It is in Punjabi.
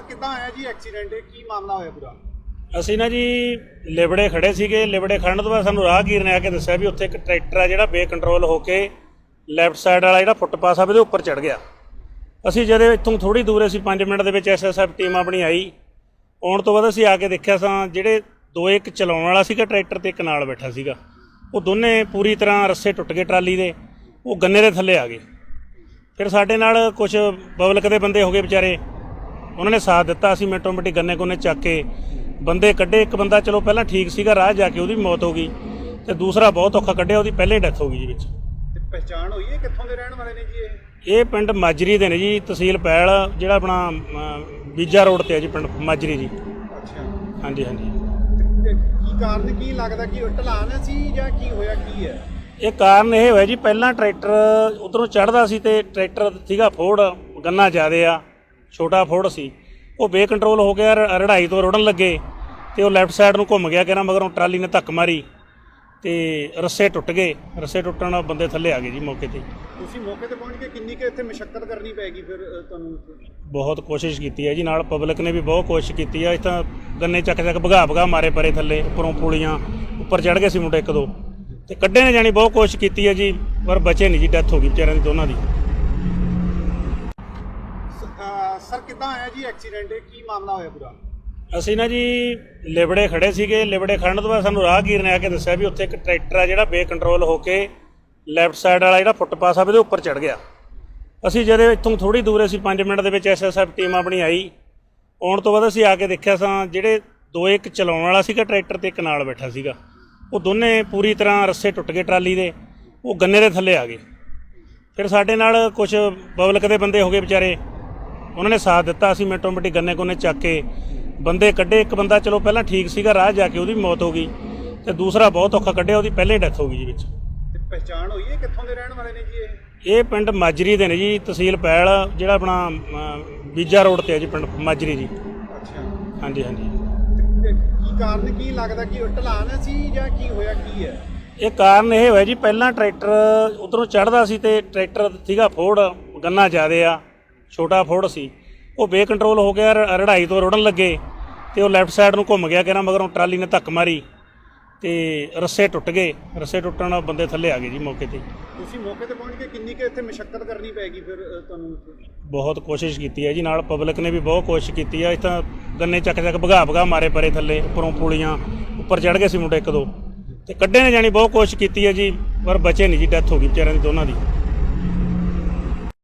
ਕਿੱਦਾਂ ਆਇਆ ਜੀ ਐਕਸੀਡੈਂਟ ਕੀ ਮਾਮਲਾ ਹੋਇਆ ਪੂਰਾ? ਅਸੀਂ ਨਾ ਜੀ ਲਿਬੜੇ ਖੜੇ ਸੀਗੇ, ਲਿਬੜੇ ਖੜਨ ਤੋਂ ਬਾਅਦ ਸਾਨੂੰ ਰਾਹਗੀਰ ਨੇ ਆ ਕੇ ਦੱਸਿਆ ਵੀ ਉੱਥੇ ਇੱਕ ਟਰੈਕਟਰ ਆ ਜਿਹੜਾ ਬੇਕੰਟਰੋਲ ਹੋ ਕੇ ਲੈਫਟ ਸਾਈਡ ਵਾਲਾ ਜਿਹੜਾ ਫੁੱਟਪਾਥ ਆ, ਉਹਦੇ ਉੱਪਰ ਚੜ ਗਿਆ। ਅਸੀਂ ਜਦੋਂ ਇੱਥੋਂ ਥੋੜੀ ਦੂਰ ਅਸੀਂ 5 ਮਿੰਟ ਦੇ ਵਿੱਚ ਐਸਐਸਐਫ ਟੀਮ ਆਪਣੀ ਆਈ। ਆਉਣ ਤੋਂ ਬਾਅਦ ਅਸੀਂ ਆ ਕੇ ਦੇਖਿਆ ਸਾਂ, ਜਿਹੜੇ ਦੋ ਇੱਕ ਚਲਾਉਣ ਵਾਲਾ ਸੀਗਾ ਟਰੈਕਟਰ ਤੇ ਇੱਕ ਨਾਲ ਬੈਠਾ ਸੀਗਾ। ਉਹ ਦੋਨੇ ਪੂਰੀ ਤਰ੍ਹਾਂ ਰੱਸੇ ਟੁੱਟ ਗਏ ਟਰਾਲੀ ਦੇ, ਉਹ ਗੰਨੇ ਦੇ ਥੱਲੇ ਆ ਗਏ। ਫਿਰ ਸਾਡੇ ਨਾਲ ਕੁਝ ਪਬਲਿਕ ਦੇ ਬੰਦੇ ਹੋ ਗਏ ਵਿਚਾਰੇ। ਉਹਨਾਂ ਨੇ ਸਾਥ ਦਿੱਤਾ ਅਸੀਂ ਮਿੰਟੋ ਮਿੰਟੀ ਗੰਨੇ ਕੋਨੇ ਚੱਕ ਕੇ ਬੰਦੇ ਕੱਢੇ ਇੱਕ ਬੰਦਾ ਚਲੋ ਪਹਿਲਾਂ ਠੀਕ ਸੀਗਾ ਰਾਹ ਜਾ ਕੇ ਉਹਦੀ ਮੌਤ ਹੋ ਗਈ ਤੇ ਦੂਸਰਾ ਬਹੁਤ ਔਖਾ ਕੱਢਿਆ ਉਹਦੀ ਪਹਿਲਾਂ ਡੈਥ ਹੋ ਗਈ ਜੀ ਵਿੱਚ। ਤੇ ਪਛਾਣ ਹੋਈ ਹੈ ਕਿੱਥੋਂ ਦੇ ਰਹਿਣ ਵਾਲੇ ਨੇ ਜੀ ਇਹ? ਇਹ ਪਿੰਡ ਮਾਜਰੀ ਦੇ ਨੇ ਜੀ ਤਹਿਸੀਲ ਪੈਲ ਜਿਹੜਾ ਆਪਣਾ ਅਮ, ਬੀਜਾ ਰੋਡ ਤੇ ਹੈ ਜੀ ਪਿੰਡ ਮਾਜਰੀ ਜੀ। ਅੱਛਾ। ਹਾਂਜੀ ਹਾਂਜੀ। ਤੇ ਕੀ ਕਾਰਨ ਕੀ ਲੱਗਦਾ ਕਿ ਢਲਾਨ ਸੀ ਜਾਂ ਕੀ ਹੋਇਆ ਕੀ ਹੈ? ਇਹ ਕਾਰਨ ਇਹ ਹੋਇਆ ਜੀ ਪਹਿਲਾਂ ਟਰੈਕਟਰ ਉਧਰੋਂ ਚੜਦਾ ਸੀ ਤੇ ਟਰੈਕਟਰ ਸੀਗਾ ਫੋਰਡ ਗੰਨਾ ਜ਼ਿਆਦੇ ਆ। ਛੋਟਾ ਫੋਰਡ ਸੀ। ਉਹ ਬੇਕੰਟਰੋਲ ਹੋ ਗਿਆ ਰੜਾਈ ਤੋਂ ਰੁੜਨ ਲੱਗੇ ਤੇ ਉਹ ਲੈਫਟ ਸਾਈਡ ਨੂੰ ਘੁੰਮ ਗਿਆ ਕਿਹਨਾਂ ਮਗਰੋਂ ਟਰਾਲੀ ਨੇ ਧੱਕ ਮਾਰੀ ਤੇ ਰੱਸੇ ਟੁੱਟ ਗਏ। ਰੱਸੇ ਟੁੱਟਣ ਨਾਲ ਬੰਦੇ ਥੱਲੇ ਆ ਗਏ ਜੀ ਮੌਕੇ ਤੇ। ਤੁਸੀਂ ਮੌਕੇ ਤੇ ਪਹੁੰਚ ਕੇ ਕਿੰਨੀ ਕਿ ਇੱਥੇ ਮਸ਼ੱਕਤ ਕਰਨੀ ਪੈਗੀ ਫਿਰ ਤੁਹਾਨੂੰ ਬਹੁਤ ਕੋਸ਼ਿਸ਼ ਕੀਤੀ ਹੈ ਜੀ ਨਾਲ ਪਬਲਿਕ ਨੇ ਵੀ ਬਹੁਤ ਕੋਸ਼ਿਸ਼ ਕੀਤੀ ਹੈ। ਤਾਂ ਗੰਨੇ ਚੱਕ ਚੱਕ ਭਗਾ ਭਗਾ ਮਾਰੇ ਪਰੇ ਥੱਲੇ ਉੱਪਰੋਂ ਪੁਲੀਆਂ ਉੱਪਰ ਚੜ ਗਏ ਸੀ ਮੁੰਡੇ ਇੱਕ ਦੋ। ਤੇ ਕੱਢੇ ਨੇ ਜਾਣੀ ਬਹੁਤ ਕੋਸ਼ਿਸ਼ ਕੀਤੀ ਹੈ ਜੀ ਪਰ ਬਚੇ ਨਹੀਂ ਜੀ ਡੈਥ ਹੋ ਗਈ ਵਿਚਾਰਿਆਂ ਦੀ ਦੋਨਾਂ ਦੀ। ਸਰ, ਕਿੱਦਾਂ ਆਇਆ ਜੀ ਐਕਸੀਡੈਂਟ ਕੀ ਮਾਮਲਾ ਹੋਇਆ ਪੂਰਾ? ਅਸੀਂ ਨਾ ਜੀ ਲਿਬੜੇ ਖੜੇ ਸੀਗੇ, ਲਿਬੜੇ ਖੜਨ ਤੋਂ ਬਾਅਦ ਸਾਨੂੰ ਰਾਹਗੀਰ ਨੇ ਆ ਕੇ ਦੱਸਿਆ ਵੀ ਉੱਥੇ ਇੱਕ ਟਰੈਕਟਰ ਆ ਜਿਹੜਾ ਬੇਕੰਟਰੋਲ ਹੋ ਕੇ ਲੈਫਟ ਸਾਈਡ ਵਾਲਾ ਜਿਹੜਾ ਫੁੱਟਪਾਥ ਆ ਉਹਦੇ ਉੱਪਰ ਚੜ ਗਿਆ। ਅਸੀਂ ਜਦੋਂ ਇੱਥੋਂ ਥੋੜੀ ਦੂਰ ਅਸੀਂ 5 ਮਿੰਟ ਦੇ ਵਿੱਚ ਐਸਐਸਐਫ ਟੀਮ ਆਪਣੀ ਆਈ। ਆਉਣ ਤੋਂ ਬਾਅਦ ਅਸੀਂ ਆ ਕੇ ਦੇਖਿਆ ਸਾਂ, ਜਿਹੜੇ ਦੋ ਇੱਕ ਚਲਾਉਣ ਵਾਲਾ ਸੀਗਾ ਟਰੈਕਟਰ ਤੇ ਇੱਕ ਨਾਲ ਬੈਠਾ ਸੀਗਾ। ਉਹ ਦੋਨੇ ਪੂਰੀ ਤਰ੍ਹਾਂ ਰੱਸੇ ਟੁੱਟ ਗਏ ਟਰਾਲੀ ਦੇ, ਉਹ ਗੰਨੇ ਦੇ ਥੱਲੇ ਆ ਗਏ। ਫਿਰ ਸਾਡੇ ਨਾਲ ਕੁਝ ਪਬਲਿਕ ਦੇ ਬੰਦੇ ਹੋ ਗਏ ਵਿਚਾਰੇ। ਉਹਨਾਂ ਨੇ ਸਾਥ ਦਿੱਤਾ ਅਸੀਂ ਮਿੰਟੋ ਮਿੰਟੀ ਗੰਨੇ ਕੋਨੇ ਚੱਕ ਕੇ ਬੰਦੇ ਕੱਢੇ ਇੱਕ ਬੰਦਾ ਚਲੋ ਪਹਿਲਾਂ ਠੀਕ ਸੀਗਾ ਰਾਹ ਜਾ ਕੇ ਉਹਦੀ ਮੌਤ ਹੋ ਗਈ ਤੇ ਦੂਸਰਾ ਬਹੁਤ ਔਖਾ ਕੱਢਿਆ ਉਹਦੀ ਪਹਿਲਾਂ ਡੈਥ ਹੋ ਗਈ ਜੀ ਵਿੱਚ। ਤੇ ਪਛਾਣ ਹੋਈ ਹੈ ਕਿੱਥੋਂ ਦੇ ਰਹਿਣ ਵਾਲੇ ਨੇ ਜੀ ਇਹ? ਇਹ ਪਿੰਡ ਮਾਜਰੀ ਦੇ ਨੇ ਜੀ ਤਹਿਸੀਲ ਪੈਲ ਜਿਹੜਾ ਆਪਣਾ ਬੀਜਾ ਰੋਡ ਤੇ ਹੈ ਜੀ ਪਿੰਡ ਮਾਜਰੀ ਜੀ। ਅੱਛਾ। ਹਾਂਜੀ ਹਾਂਜੀ। ਕੀ ਕਾਰਨ ਕੀ ਲੱਗਦਾ ਕਿ ਢਲਾਨ ਸੀ ਜਾਂ ਕੀ ਹੋਇਆ ਕੀ ਹੈ? ਇਹ ਕਾਰਨ ਇਹ ਹੋਇਆ ਜੀ ਪਹਿਲਾਂ ਟਰੈਕਟਰ ਉਧਰੋਂ ਚੜਦਾ ਸੀ ਤੇ ਟਰੈਕਟਰ ਸੀਗਾ ਫੋਰਡ ਗੰਨਾ ਜ਼ਿਆਦੇ ਆ। ਛੋਟਾ ਫੋਰਡ ਸੀ। ਉਹ ਬੇਕੰਟਰੋਲ ਹੋ ਗਿਆ ਰੜਾਈ ਤੋਂ ਰੁੜਨ ਲੱਗੇ ਤੇ ਉਹ ਲੈਫਟ ਸਾਈਡ ਨੂੰ ਘੁੰਮ ਗਿਆ ਕਿਹਨਾਂ ਮਗਰੋਂ ਟਰਾਲੀ ਨੇ ਧੱਕ ਮਾਰੀ ਤੇ ਰੱਸੇ ਟੁੱਟ ਗਏ। ਰੱਸੇ ਟੁੱਟਣ ਨਾਲ ਬੰਦੇ ਥੱਲੇ ਆ ਗਏ ਜੀ ਮੌਕੇ ਤੇ। ਤੁਸੀਂ ਮੌਕੇ ਤੇ ਪਹੁੰਚ ਕੇ ਕਿੰਨੀ ਕਿ ਇੱਥੇ ਮਸ਼ੱਕਤ ਕਰਨੀ ਪੈਗੀ ਫਿਰ ਤੁਹਾਨੂੰ ਬਹੁਤ ਕੋਸ਼ਿਸ਼ ਕੀਤੀ ਹੈ ਜੀ ਨਾਲ ਪਬਲਿਕ ਨੇ ਵੀ ਬਹੁਤ ਕੋਸ਼ਿਸ਼ ਕੀਤੀ ਹੈ। ਇਸ ਤਾਂ ਗੰਨੇ ਚੱਕ ਚੱਕ ਭਗਾ ਭਗਾ ਮਾਰੇ ਪਰੇ ਥੱਲੇ ਉੱਪਰੋਂ ਪੁਲੀਆਂ ਉੱਪਰ ਚੜ ਗਏ ਸੀ ਮੁੰਡੇ ਇੱਕ ਦੋ। ਤੇ ਕੱਢੇ ਨੇ ਜਾਣੀ ਬਹੁਤ ਕੋਸ਼ਿਸ਼ ਕੀਤੀ ਹੈ ਜੀ ਪਰ ਬਚੇ ਨਹੀਂ ਜੀ ਡੈਥ ਹੋ ਗਈ ਵਿਚਾਰਿਆਂ ਦੀ ਦੋਨਾਂ ਦੀ।